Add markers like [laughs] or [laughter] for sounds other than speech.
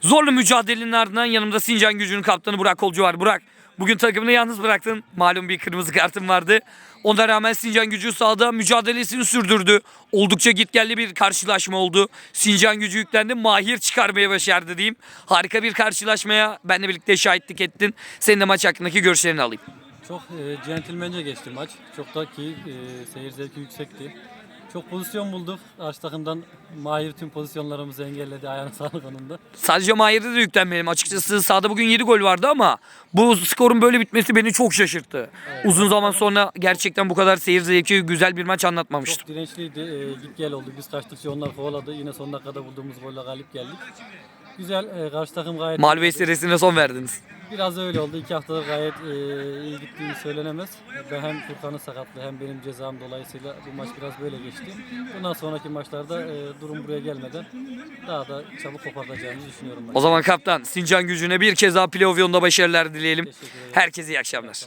Zorlu mücadelenin ardından yanımda Sincan Gücü'nün kaptanı Burak Kolcu var. Burak bugün takımını yalnız bıraktın. Malum bir kırmızı kartın vardı. Ona rağmen Sincan Gücü sahada mücadelesini sürdürdü. Oldukça gitgelli bir karşılaşma oldu. Sincan Gücü yüklendi. Mahir çıkarmaya başardı diyeyim. Harika bir karşılaşmaya benle birlikte şahitlik ettin. Senin de maç hakkındaki görüşlerini alayım. Çok e, centilmence geçti maç. Çok da keyif, e, seyir zevki yüksekti. Çok pozisyon bulduk. Karşı takımdan Mahir tüm pozisyonlarımızı engelledi ayağına [laughs] sağlık onun da. Sadece Mahir'de de yüklenmeyelim. Açıkçası sahada bugün 7 gol vardı ama bu skorun böyle bitmesi beni çok şaşırttı. Uzun zaman sonra gerçekten bu kadar seyir zevki güzel bir maç anlatmamıştım. Çok dirençliydi. E, git gel oldu. Biz kaçtıkça onlar kovaladı. Yine son dakikada bulduğumuz golle galip geldik. Güzel. E, karşı takım gayet Mağlubiyet serisine son verdiniz. Biraz öyle oldu. İki haftada gayet e, iyi gittiğini söylenemez. Ben hem Furkan'ın sakatlığı hem benim cezam dolayısıyla bu maç biraz böyle geçti. Bundan sonraki maçlarda e, durum buraya gelmeden daha da çabuk kopartacağımızı düşünüyorum. O zaman kaptan Sincan gücüne bir kez daha playoff yolunda başarılar dileyelim. Herkese iyi akşamlar.